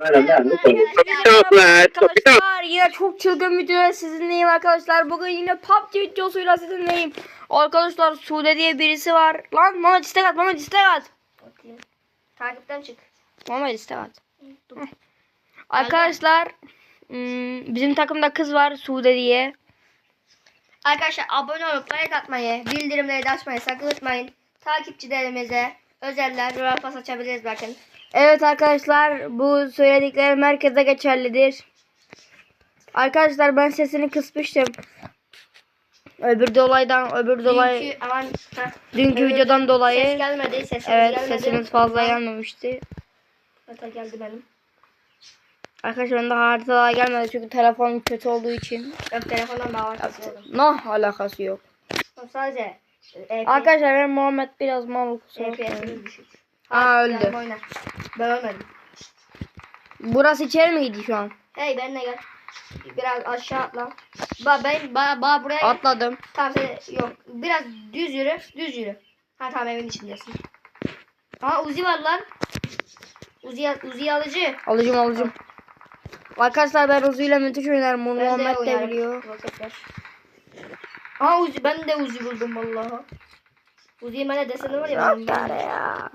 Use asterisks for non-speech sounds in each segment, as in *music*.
Arkadaşlar yine çok çılgın videoya sizinleyim arkadaşlar. Bugün yine PUBG videosuyla sizinleyim. Arkadaşlar Sude diye birisi var. Lan Mehmet istek at Mehmet istek at. Bakayım. Takipten çık. Mehmet istek at. Arkadaşlar hmm, bizim takımda kız var Sude diye. Arkadaşlar abone olup like atmayı, bildirimleri de açmayı sakın unutmayın. Takipçilerimize özeller, pas açabiliriz bakın. Evet arkadaşlar bu söylediklerim herkese geçerlidir. Arkadaşlar ben sesini kısmıştım. Öbür dolaydan öbür dolay Dünkü, aman, dünkü Evet, videodan dolayı Ses gelmedi, sesimiz evet gelmedi. sesimiz fazla gelmemişti. Hata geldi benim. Arkadaşlar bende haritalar gelmedi çünkü telefonum kötü olduğu için. Yok telefondan bağ var. Nah alakası yok. Sadece e, Arkadaşlar benim Muhammed biraz mal kusura bakmayın. Düşük. Aa, öldü. oyna. Ben ölmedim. Burası içeri mi gidiyor şu an? Hey benimle gel. Biraz aşağı atla. Ba ben ba, ba buraya gel. Atladım. Tamam sen yok. Biraz düz yürü. Düz yürü. Ha tamam evin içindesin. Aa Uzi var lan. Uzi, Uzi alıcı. Alıcım alıcım. Arkadaşlar ben Uzi ile müthiş oynarım. De Muhammed de biliyor. Aa Uzi ben de Uzi buldum vallahi. Uzi'nin bana deseni var ya. Tane ya.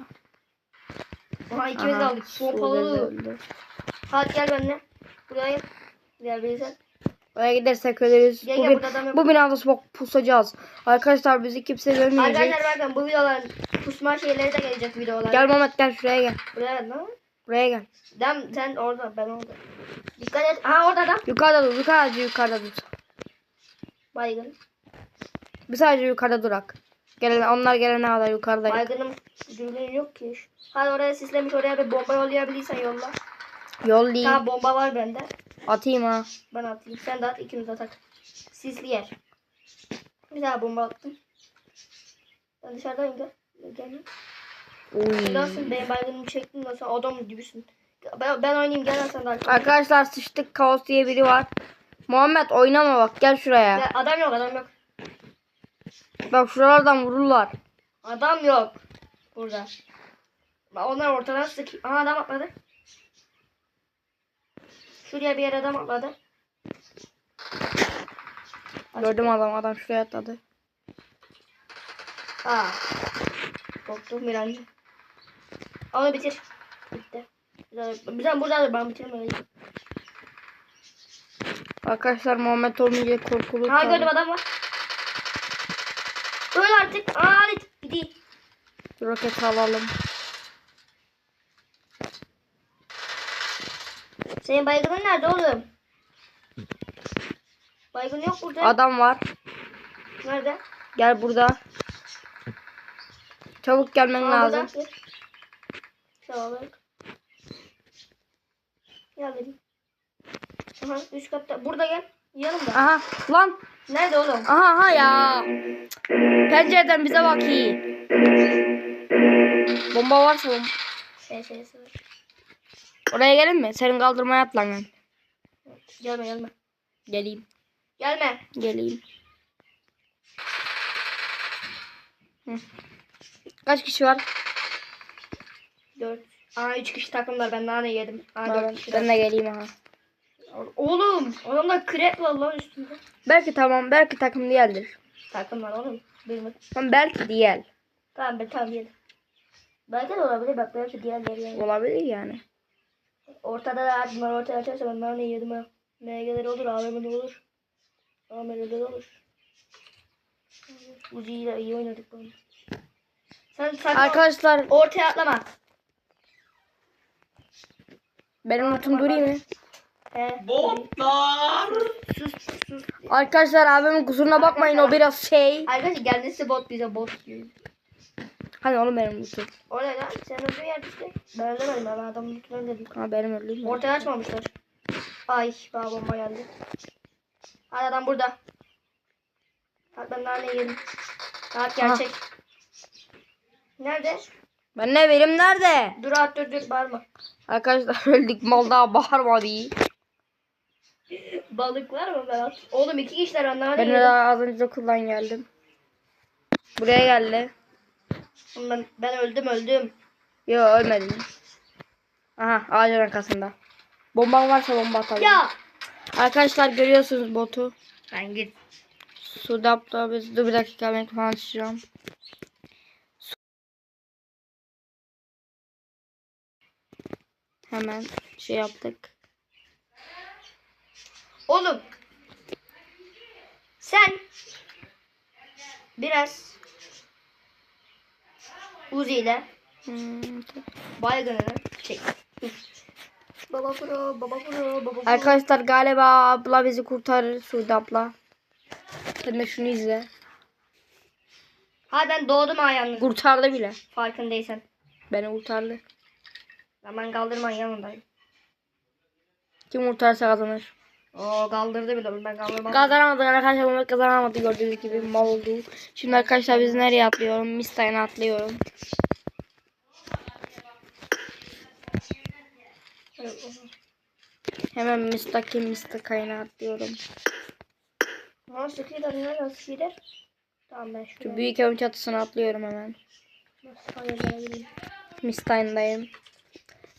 Aha ikimiz de aldık. Pompalı. Hadi gel benimle. Buraya gel. Gel birisi. Oraya gidersek ölürüz. Gel, gel, Bugün, yok. bu binada smoke pusacağız. Arkadaşlar bizi kimse görmeyecek. Arkadaşlar bakın bu videoların kusma şeyleri de gelecek videolar. Gel Muhammed gel şuraya gel. Buraya gel lan. Buraya gel. Dem sen orada ben orada. Dikkat et. Aha orada adam. Yukarıda dur. Yukarıda yukarıda dur. Baygın. Bir sadece yukarıda durak. Gelen, onlar gelene kadar yukarıdayız. Baygınım cümlenin yok ki. Hadi oraya sislemiş oraya bir bomba yollayabilirsen yolla. Yollayayım. Tamam bomba var bende. Atayım ha. Ben atayım. Sen de at ikimiz atak. Sisli yer. Bir daha bomba attım. Ben dışarıdayım gel. Gel. Nasılsın benim baygınımı çektin sen adam gibisin. Ben, ben oynayayım gel sen de. Arkadaşlar sıçtık kaos diye biri var. Muhammed oynama bak gel şuraya. Ya, Adam yok adam yok. Bak şuralardan vururlar. Adam yok. Burada. Bak onlar ortadan sık. Aha adam atladı. Şuraya bir yere adam atladı. Gördüm adam adam şuraya atladı. Aa. Korktum bir an. Onu bitir. Bitti. Bizden burada ben bitirmeyeyim. Arkadaşlar Muhammed olmayınca korkulur. Ha gördüm adam var. Öl artık. Halit. Gidi. Roket alalım. Senin baygının nerede oğlum? Baygın yok burada. Adam var. Nerede? Gel burada. Çabuk gelmen Aa, lazım. burada. Gel. Sağ ol. Gel dedim. Aha üst katta. Burada gel. Yanımda. Aha lan. Nerede oğlum? Aha aha ya. Pencereden bize bak iyi. Bomba varsa bomba. Şey şey şey. Oraya gelin mi? Senin kaldırmaya at lan. Gelme gelme. Geleyim. Gelme. Geleyim. Hı. Kaç kişi var? Dört. Aa üç kişi takımlar. Ben daha ne yedim? Aa dört kişi. ben de geleyim aha. Oğlum adamda krep var lan üstünde. Belki tamam belki takım değildir. Takım var oğlum. Bilmiyorum. Ama belki değil. Tamam ben tamam yedim. Belki de olabilir bak belki diğerleri yani. Olabilir yani. Ortada da bunlar ortaya açarsa ben daha ne yedim ha. MG'leri olur, AVM'de olur. AVM'de olur. Uzi ile iyi oynadık bunu. Sen sakın Arkadaşlar ortaya atlama. benim notum durayım mı? Botlar. Sus sus. Arkadaşlar abimin kusuruna bakmayın o biraz şey. Arkadaşlar kendisi bot bize bot diyor. Hani oğlum benim notum. Orada lan sen öldüğün yerde işte. Ben ölemedim ben adamın lütfen dedim. Ha benim öldüğüm. Ortaya açmamışlar. Ay bana bomba geldi. Hadi adam burada. Bak ben daha ne yedim. Bak gerçek. Nerede? Ben ne verim nerede? Dur at dur dur bağırma. Arkadaşlar *laughs* öldük mal daha bağırma değil. *laughs* Balık var mı Berat? Oğlum iki kişiler ben ne Ben daha az önce okuldan geldim. Buraya geldi. Ben, ben öldüm öldüm. Yo ölmedim. Aha ağacın arkasında. Bomban varsa bomba atalım. Ya. Arkadaşlar görüyorsunuz botu. Ben git. Sudap'ta biz dur bir dakika ben falan açacağım. Hemen şey yaptık. Oğlum. Sen biraz Uzi ile Hmm, baygınını çek. Baba pro, baba pro, baba pro. Arkadaşlar galiba abla bizi kurtarır Sude abla. Sen de şunu izle. Ha ben doğdum ha yalnız. Kurtardı bile. Farkındaysan. Beni kurtardı. Ben kaldırman yanındayım. Kim kurtarsa kazanır. Oo kaldırdı bile ben kaldırmam. Kazanamadık arkadaşlar. Mehmet kazanamadı gördüğünüz gibi mal oldu. Şimdi arkadaşlar biz nereye atlıyorum? Mistay'ına atlıyorum. Hemen Mistaki Mistakay'ına atlıyorum. Ha sıkıdır nereye sıkıdır? Tamam ben Şu şuraya. büyük evin çatısına atlıyorum hemen. Nasıl hayırlara gireyim?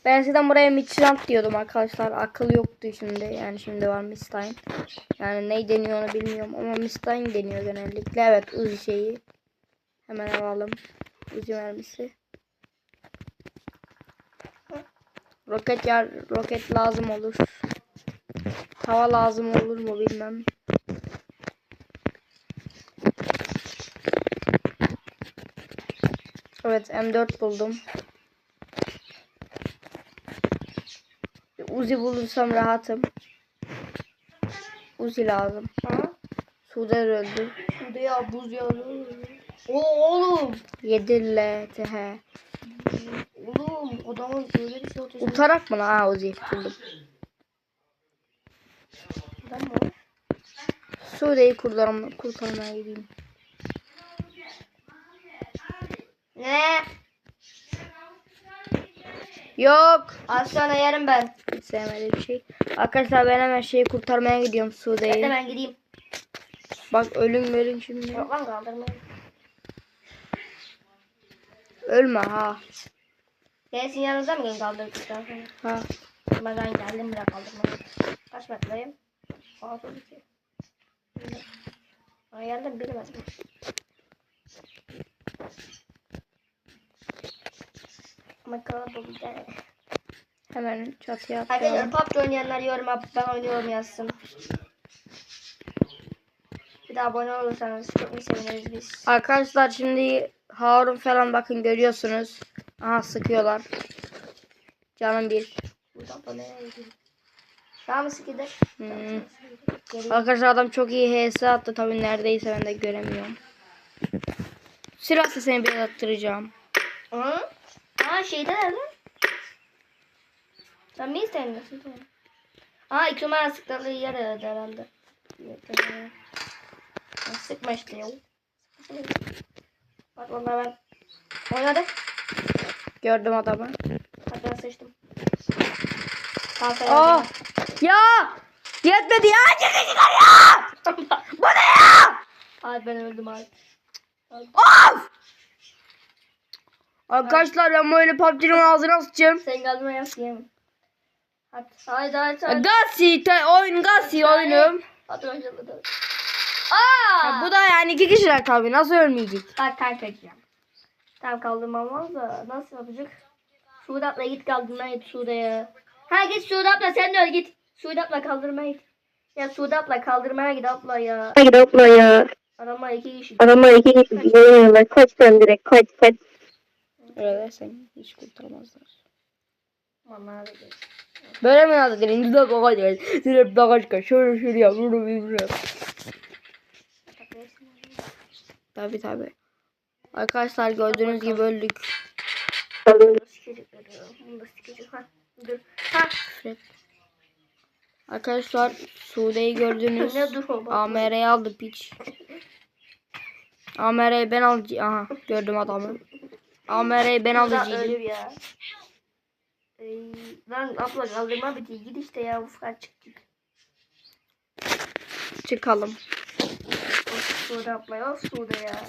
Ben eskiden buraya Michelin diyordum arkadaşlar. Akıl yoktu şimdi. Yani şimdi var Mistay'ın. Yani ne deniyor onu bilmiyorum ama Mistay'ın deniyor genellikle. Evet Uzi şeyi. Hemen alalım. Uzi mermisi. Roket yer, roket lazım olur. Hava lazım olur mu bilmem. Evet M4 buldum. Uzi bulursam rahatım. Uzi lazım. Ha? Suda öldü. Şurada ya buz ya. Oo oğlum. 7 LTH. Oğlum adamın öyle bir şey ortaya Utarak mı lan? Ha Uzi buldum. Adam mı? Sude'yi kurtarmaya gideyim. Ne? Yok. Az sonra yerim ben. Hiç sevmediğim bir şey. Arkadaşlar ben hemen şeyi kurtarmaya gidiyorum Sude'yi. ben gideyim. Bak ölüm ölüm şimdi. Yok lan kaldırma. Ölme ha. Gelsin yanınıza mı gelin kaldırdıktan sonra? Ha. Ben geldim bile kaldırmaya. Kaç metreyim? 62. Ay geldim bilemezdim. Bir tane. Hemen çatıya Arkadaşlar atlıyorum. PUBG oynayanlar yoruma ben oynuyorum yazsın. Bir daha abone olursanız çok mu seviniriz biz. Arkadaşlar şimdi Harun falan bakın görüyorsunuz. Aha sıkıyorlar. Canım bir. Buradan abone edin. Daha mı sıkıdır? Hmm. Arkadaşlar adam çok iyi HS attı. Tabii neredeyse ben de göremiyorum. Silah sesini biraz attıracağım. Hı? Aa şeyde nerede? Sen mi istemiyorsun? Aa iki numara sıktığı yer herhalde. Ya Sıkma işte ya. Bak onlar ben oynadık. Gördüm adamı. Bak ben sıçtım. Aa! Ya! Yetmedi ya! Çıkın çıkar ya! *laughs* Bu ne ya? Abi ben öldüm abi. Of! Arkadaşlar ben böyle PUBG'nin ağzına sıçayım. Sen kaldırma yap diyemem. Hadi haydi haydi haydi. Gasi te oyun Gasi oyunum. Hadi hadi. Ya Aa! bu da yani iki kişiler tabii nasıl ölmeyecek? Bak kaybedeceğim. Tamam kaldırmam var da nasıl yapacak? Suudi abla git kaldırmaya git Suudi'ye. Ha git Suudi abla sen de öl git. Suudi abla kaldırmaya git. Ya Suudi abla kaldırmaya git abla ya. Hayır abla ya. Adamlar iki kişi. Adamlar iki kişi geliyorlar. Kaç sen direkt kaç kaç. Öyle dersen hiç kurtarmazlar. Vallahi öyle. Böyle mi yazdı? Dudak baka değil. Direkt bakaçka. Şöyle şöyle yap. Bunu yap. Tabi tabi. Arkadaşlar gördüğünüz gibi öldük. Arkadaşlar Sude'yi gördünüz. AMR'yi aldı piç. AMR'yi ben alacağım. Aha gördüm adamı. AMR'yi ben alacağım. ya. Ey, lan abla kaldırma bitti. Git işte ya. Uf kaç çıktık. Çıkalım. Of Suudi abla ya. Suudi ya.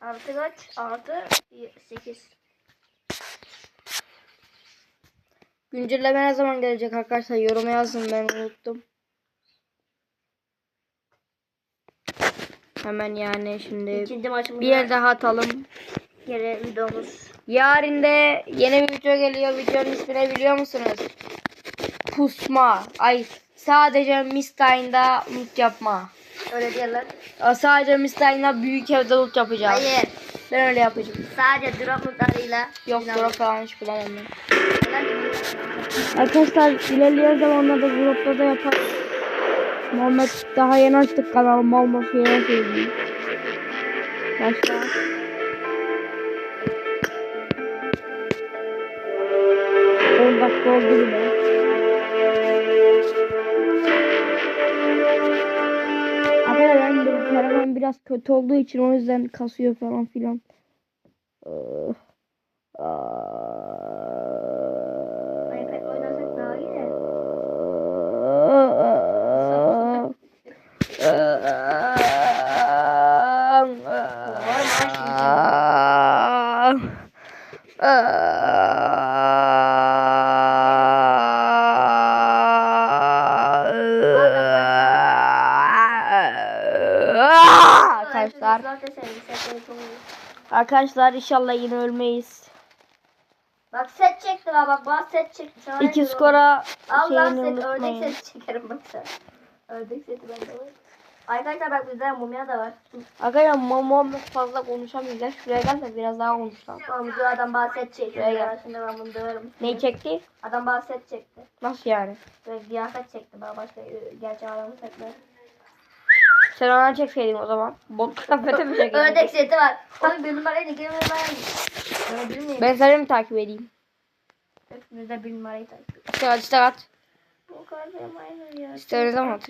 Artı kaç? Artı 8. Güncelleme ne zaman gelecek arkadaşlar? Yoruma yazın ben unuttum. Hemen yani şimdi İkinci maçımız bir yer daha atalım. Geri videomuz. Yarın da yeni bir video geliyor. Videonun ismini biliyor musunuz? Kusma. Ay sadece Mistine'da loot yapma. Öyle diyorlar. Sadece Mistine'da büyük evde loot yapacağım. Hayır. Ben öyle yapacağım. Sadece drop notlarıyla. Yok drop falan hiç. Neden? Arkadaşlar ilerleyen zamanlarda grupta da yaparız. Muhammed daha yeni açtık kanalı mal mafyaya söyleyeyim. Başla. On dakika oldu bile. Arkadaşlar ben de telefon biraz kötü olduğu için o yüzden kasıyor falan filan. Ee, iPad oynasak daha iyi de. Arkadaşlar, Zaten sen setleri çok iyi. Arkadaşlar inşallah yine ölmeyiz. Bak set çekti bak bak bana set çekti. Sana İki skora Al lan şeyini set unutmayın. ördek seti çekerim bak sen. Ördek seti bende var. Arkadaşlar bak bizde mumya da var. Arkadaşlar Muhammed fazla konuşamıyor. Gel şuraya gel de biraz daha konuşalım. Tamam bu adam bana set çekti. Şuraya gel. Şimdi ben bunu döverim. Neyi çekti? Adam bana set çekti. Nasıl yani? Böyle kıyafet çekti bana başka e, gerçi adamın setleri. Sen ona çekseydin o zaman. Bot kıyafete mi çekecektin? Ördek seti var. Oğlum bir numarayı ne kelime ben bilmiyorum. Ben seni mi takip edeyim? Hepimiz de bir numarayı takip İşte at işte at. O kadar aynı ya. Atacağım?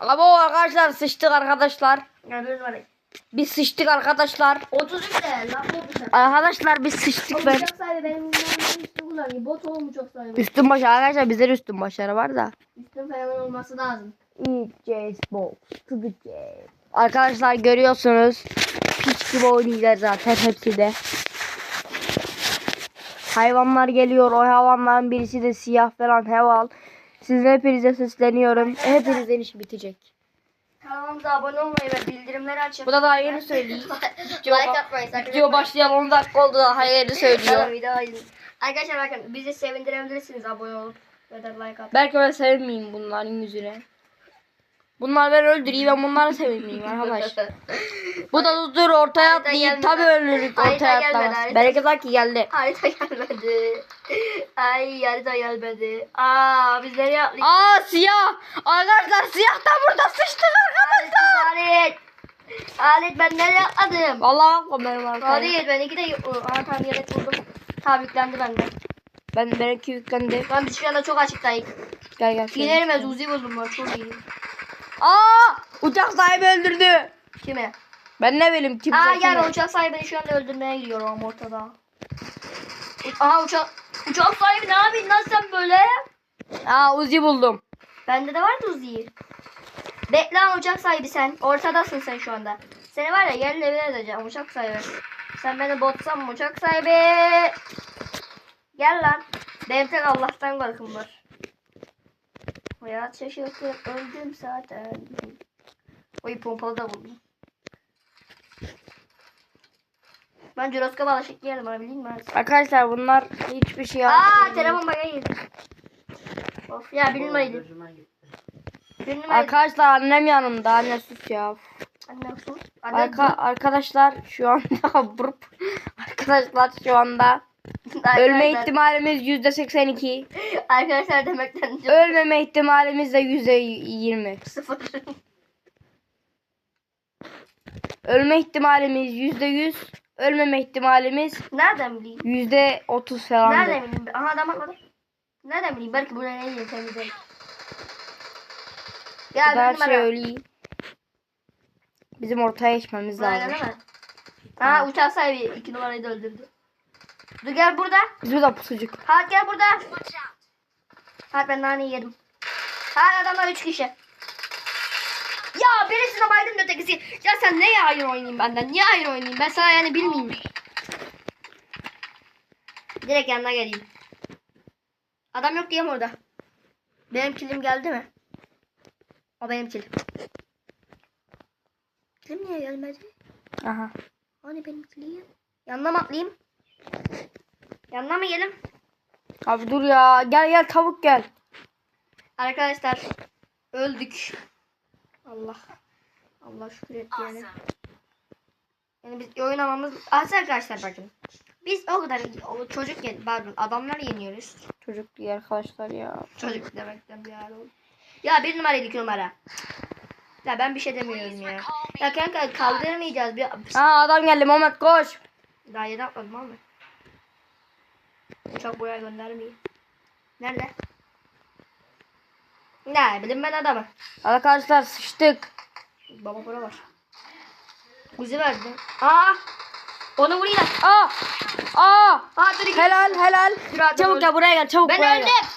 Ama bu arkadaşlar sıçtık arkadaşlar. Ya bir numarayı. Biz sıçtık arkadaşlar. 33 de lan mu Arkadaşlar biz sıçtık ben. Uçak sahibi benim numaramı üstü kullanıyor. Bot oğlum uçak sahibi. Üstün başı arkadaşlar bizler üstün başarı var da. Üstün falan olması lazım. EJ Box to the game. Arkadaşlar görüyorsunuz. Piç gibi oynuyorlar zaten hepsi de. Hayvanlar geliyor. O hayvanların birisi de siyah falan heval. Sizin hepinize sesleniyorum. Hepinizin işi bitecek. Kanalımıza abone olmayı ve bildirimleri açın. Bu da daha yeni söyleyeyim. *laughs* like atmayı sakın. Video başlayan 10 dakika oldu daha yeni söylüyor. video. Arkadaşlar bakın bizi sevindirebilirsiniz abone olup ve de like at. Belki ben sevmeyeyim bunların yüzüne. Bunlar ben öldüreyim ben bunları sevmeyeyim arkadaş. Bu da dur ortaya. Tabii ölürük Harita ortaya atlamaz. harita. Belki sanki geldi. harita gelmedi. Ay harita gelmedi. Aa biz nereye atlayacağız? Aa siyah. Arkadaşlar siyah da burada sıçtık arkadaşlar. Halit. Halit ben nereye atladım? Vallahi bakma benim arkadaşlar. Halit ben iki de Aa tamam yelek buldum. Tamam yüklendi bende. Ben benimki yüklendi. Ben biz şu anda çok açıktayız. Gel gel. Giderim Uzi buldum var çok iyi. Aa uçak sahibi öldürdü. Kime? Ben ne bileyim. Aa kim gel o? uçak sahibini şu anda öldürmeye gidiyorum ortada. Aha uçak uçak sahibi ne yapıyorsun lan sen böyle? Aa Uzi buldum. Bende de vardı Uzi. Bekle lan uçak sahibi sen. Ortadasın sen şu anda. Seni var ya yerle bir edeceğim uçak sahibi. Sen beni botsan mı uçak sahibi? Gel lan. Benim tek Allah'tan korkum var. Hayat şaşırtıp öldüm zaten. Oy pompalı da buldum. Ben Jiroskop alışık yerim bana bileyim mi? Arkadaşlar bunlar hiçbir şey Aa yapmıyor. telefon bana girdi. Of ya bir numaraydı. Bir numaraydı. Arkadaşlar annem yanımda. Anne sus ya. Annem sus. Annem Arka, arkadaşlar şu anda *laughs* burp. arkadaşlar şu anda ölme ihtimalimiz yüzde 82. Arkadaşlar demekten çok Ölmeme ihtimalimiz de yüzde 20. sıfır. Ölme ihtimalimiz yüzde 100. Ölmeme ihtimalimiz Nereden bileyim? yüzde 30 falan. Nereden bileyim? Aha adam atladı. Nereden bileyim? Belki buraya ne her bir şey numara. öyle. Bizim ortaya geçmemiz lazım. Aa uçak sahibi iki numarayı da öldürdü. Dur gel burada. Biz burada pusucuk. Hat gel burada. Hat ben naneyi yedim. Hat adamlar üç kişi. Ya birisine baydım da ötekisi. Ya sen neye hayır oynayayım benden? Niye hayır oynayayım? Ben sana yani bilmeyeyim. Direkt yanına geleyim. Adam yok diyeyim orada. Benim kilim geldi mi? O benim kilim. Kilim niye gelmedi? Aha. Hani benim kilim? Yanına mı atlayayım? Yanına mı gelim? Abi dur ya. Gel gel tavuk gel. Arkadaşlar öldük. Allah. Allah şükür et yani. Yani biz oynamamız... Aslında arkadaşlar bakın. Biz o kadar o çocuk yen- pardon adamlar yeniyoruz. Çocuk diye arkadaşlar ya. Çocuk demekten bir oldu. Ya bir numara iki numara. Ya ben bir şey demiyorum ya. Ya kanka kaldırmayacağız. Bir... Aa adam geldi Mehmet koş. Daha yedi atmadım ama. Çok buraya göndermeyeyim. Nerede? Ne bileyim ben adamı. Arkadaşlar sıçtık. Baba para var. Uzi verdi. Aa! Onu vurayım. Aa! Aa! Aa dur. Helal helal. Dur Çabuk öldü. gel buraya gel çabuk Ben buraya öldüm. gel.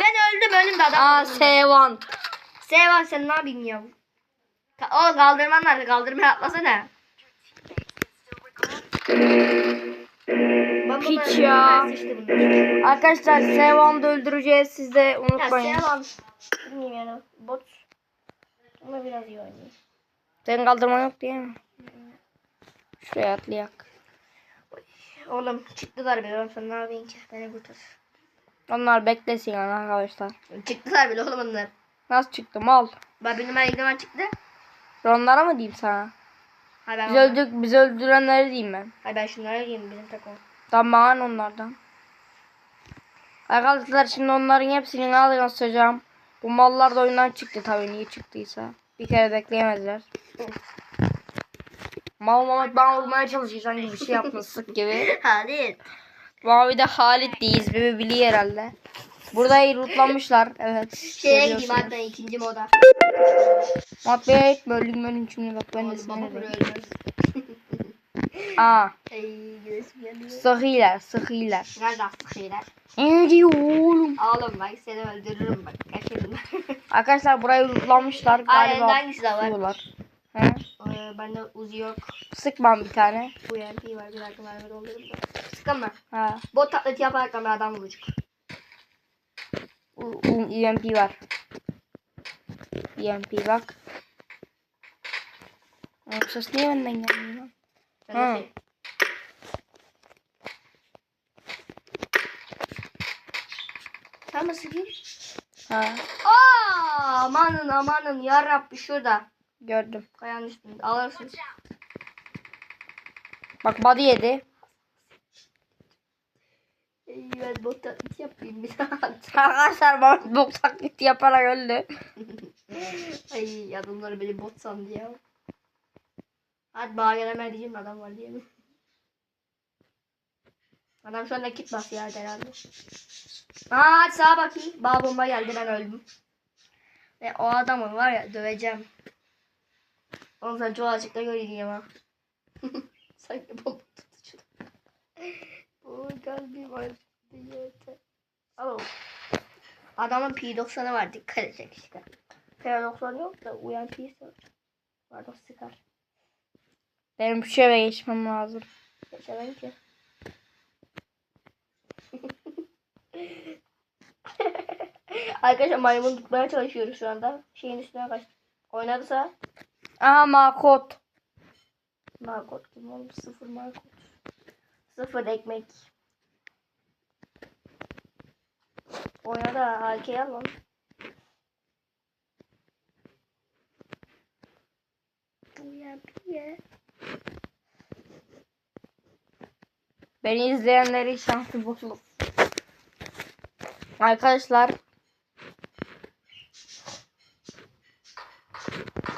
Ben öldüm önümde adam. Aa. Sevan. Sevan sen ne yapayım ya? Ka- O kaldırman lazım. Kaldırmaya atlasana. Ben bunları- ya. ben. Arkadaşlar Sevan'ı öldüreceğiz siz de Ya unutmayın. Sevan. Bilmiyorum yani. Bot. Ama biraz iyi oynuyor. Senin kaldırman yok değil mi? Şuraya atlayak. Oğlum çıktılar bile oğlum sen ne yapayım ki? Beni kurtar. Onlar beklesin yani arkadaşlar. Çıktılar bile oğlum onlar. Nasıl çıktı mal? Ben benim ilk zaman çıktı. Onlara mı diyeyim sana? Hayır ben, Biz öldük, biz öldürenleri diyeyim ben. Hayır ben şunlara gireyim bizim takım. Tamam bana onlardan. Arkadaşlar şimdi onların hepsini alacağım. Bu mallar da oyundan çıktı tabii niye çıktıysa. Bir kere bekleyemediler. Mal Mehmet bana vurmaya çalışıyor sanki bir şey yapmışsın gibi. *laughs* Hadi. Mavi de Halit diye ismimi biliyor herhalde. Burada lootlanmışlar. Evet. Şeye gideyim hatta ikinci moda. Muhabbet bölüm bölüm şimdi bak ben de Oğlum baba böyle sinirliyim. ölmez. Aa, Ay gidesim geliyor. sıkıylar sıkıylar. Nerede astık şeyler? Ne diyor oğlum? Oğlum bak seni öldürürüm bak. Kaçırın. *laughs* Arkadaşlar burayı Aynen galiba. hangisi de var? pusuyorlar. He? Ee, bende Uzi yok. Sıkmam bir tane. Bu MP var. Bir dakika mermi doldururum da. Sıkın mı? Ha. Bot taklidi yaparak ben adam u- EMP var. EMP bak. Ses niye benden gelmiyor lan? Ben Ha. şey- Sen mi sıkayım? Ha. Aa, amanın amanın yarabbi şurada. Gördüm. Kayanın üstünde alırsınız. Bak body yedi. Ben bot taklidi yapayım bir daha. *laughs* Arkadaşlar bok taklidi yaparak öldü. Ay adamlar beni bot sandı ya. Hadi gelemez diyeceğim adam var diye? Adam şu anda kit basıyor herhalde. Aa hadi sağa bakayım. Bağ bomba geldi ben öldüm. Ve o adamı var ya döveceğim. Oğlum sen çok açıkta göreyim ha. *laughs* Sanki bomba tutucu. Oy kalbim acıktı yeter. Alo. Adamın P90'ı var dikkat edecek işte. P90 yok da uyan P'si var. Pardon sıkar. Benim şu eve geçmem lazım. Geçemem ki. *laughs* Arkadaşlar maymun tutmaya çalışıyoruz şu anda. Şeyin üstüne kaç. Oynadıysa Aha makot. Markot kim oğlum? Sıfır Markot. Sıfır ekmek. Oynadı ha. Halkeyi al lan. Uyan piye. Beni izleyenleri şansı bozulur. Arkadaşlar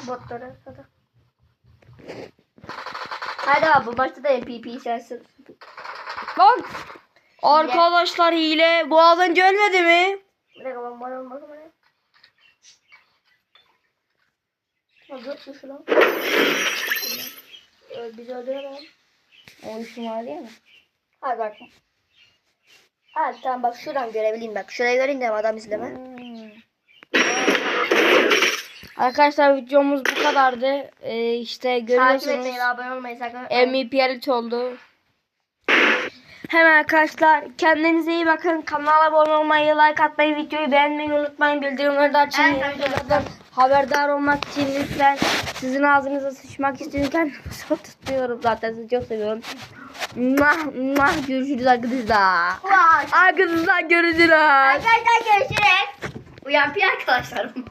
Botlara hadi. Hadi abi bu maçta da MVP sensin. Lan! Arkadaşlar hile. Bu az önce ölmedi mi? Bir dakika ben bana bakma ya. Dört kişi lan. Bizi öldüremem. O işim var değil mi? Hadi bakayım. Ha tamam bak şuradan görebileyim bak. Şurayı göreyim de adam izleme. Hmm. Arkadaşlar videomuz bu kadardı. Ee, işte görüyorsunuz. Takip etmeyi, abone ee, oldu. Hemen arkadaşlar kendinize iyi bakın. Kanala abone olmayı, like atmayı, videoyu beğenmeyi unutmayın. Bildirimleri de açın. Evet, haberdar olmak için lütfen sizin ağzınıza sıçmak istiyorken *laughs* tutuyorum zaten sizi çok seviyorum. Mah mah görüşürüz arkadaşlar. Arkadaşlar görüşürüz. Arkadaşlar görüşürüz. Uyan bir arkadaşlarım.